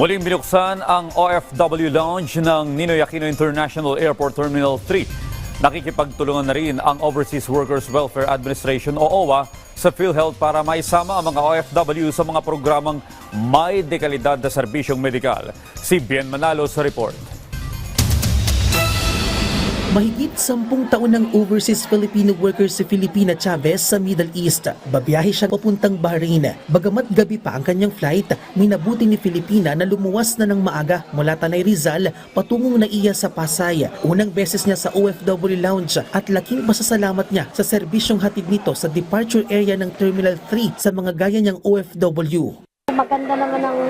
Muling binuksan ang OFW Lounge ng Ninoy Aquino International Airport Terminal 3. Nakikipagtulungan na rin ang Overseas Workers Welfare Administration o OWA sa PhilHealth para maisama ang mga OFW sa mga programang may dekalidad na serbisyong medikal. Si Bien Manalo sa report. Mahigit sampung taon ng overseas Filipino worker si Filipina Chavez sa Middle East. Babiyahe siya papuntang Bahrain. Bagamat gabi pa ang kanyang flight, minabuti ni Filipina na lumuwas na ng maaga mula Tanay Rizal patungong Naiya sa Pasay. Unang beses niya sa OFW Lounge at laking pasasalamat niya sa serbisyong hatid nito sa departure area ng Terminal 3 sa mga gaya niyang OFW. Maganda naman ang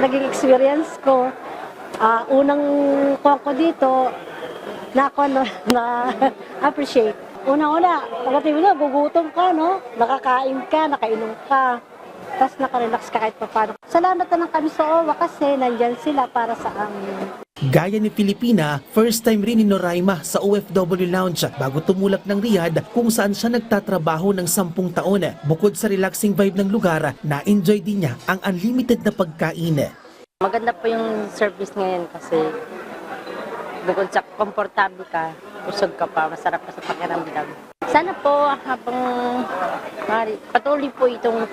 naging experience ko. Ah, unang ko dito, na ako ano, na appreciate. Unang-una, pagdating mo na, gugutom ka, no? Nakakain ka, nakainom ka. Tapos nakarelax ka kahit pa paano. Salamat na lang kami sa OWA kasi nandyan sila para sa amin. Gaya ni Filipina, first time rin ni Noraima sa OFW Lounge bago tumulak ng Riyadh kung saan siya nagtatrabaho ng sampung taon. Bukod sa relaxing vibe ng lugar, na-enjoy din niya ang unlimited na pagkain. Maganda po yung service ngayon kasi bukod sa komportable ka, usog ka pa, masarap pa sa pakiramdam. Sana po habang patuloy po itong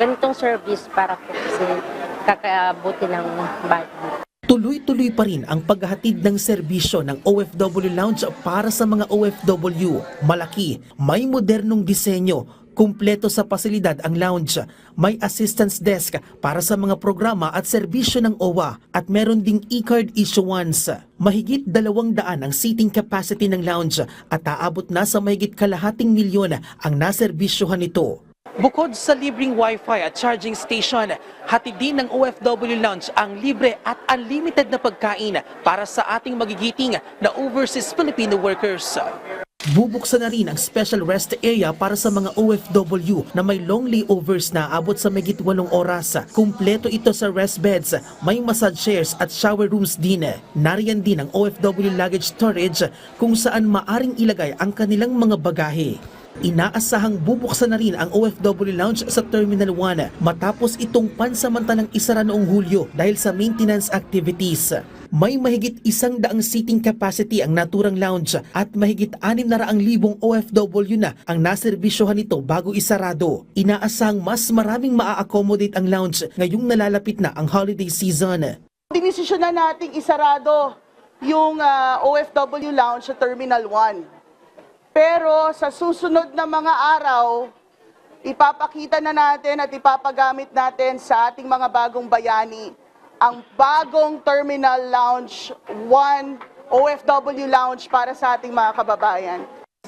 ganitong service para po kasi kakabuti ng bayan. Tuloy-tuloy pa rin ang paghahatid ng serbisyo ng OFW Lounge para sa mga OFW. Malaki, may modernong disenyo, kumpleto sa pasilidad ang lounge. May assistance desk para sa mga programa at serbisyo ng OWA at meron ding e-card issuance. Mahigit dalawang daan ang seating capacity ng lounge at aabot na sa mahigit kalahating milyon ang naserbisyohan nito. Bukod sa libreng wifi at charging station, hatid din ng OFW Lounge ang libre at unlimited na pagkain para sa ating magigiting na overseas Filipino workers. Bubuksan na rin ang special rest area para sa mga OFW na may long layovers na abot sa megit walong oras. Kumpleto ito sa rest beds, may massage chairs at shower rooms din. Nariyan din ang OFW luggage storage kung saan maaring ilagay ang kanilang mga bagahe. Inaasahang bubuksan na rin ang OFW Lounge sa Terminal 1 matapos itong pansamantalang isara noong Hulyo dahil sa maintenance activities. May mahigit isang daang seating capacity ang naturang lounge at mahigit anim na raang libong OFW na ang naserbisyohan nito bago isarado. Inaasahang mas maraming maa-accommodate ang lounge ngayong nalalapit na ang holiday season. Dinesisyon na nating isarado yung ah, OFW Lounge sa Terminal 1. Pero sa susunod na mga araw, ipapakita na natin at ipapagamit natin sa ating mga bagong bayani ang bagong Terminal Lounge 1 OFW Lounge para sa ating mga kababayan.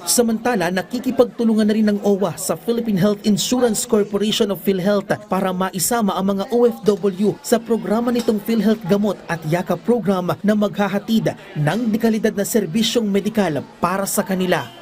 Samantala, nakikipagtulungan na rin ng OWA sa Philippine Health Insurance Corporation of PhilHealth para maisama ang mga OFW sa programa nitong PhilHealth Gamot at Yaka Program na maghahatid ng dekalidad na serbisyong medikal para sa kanila.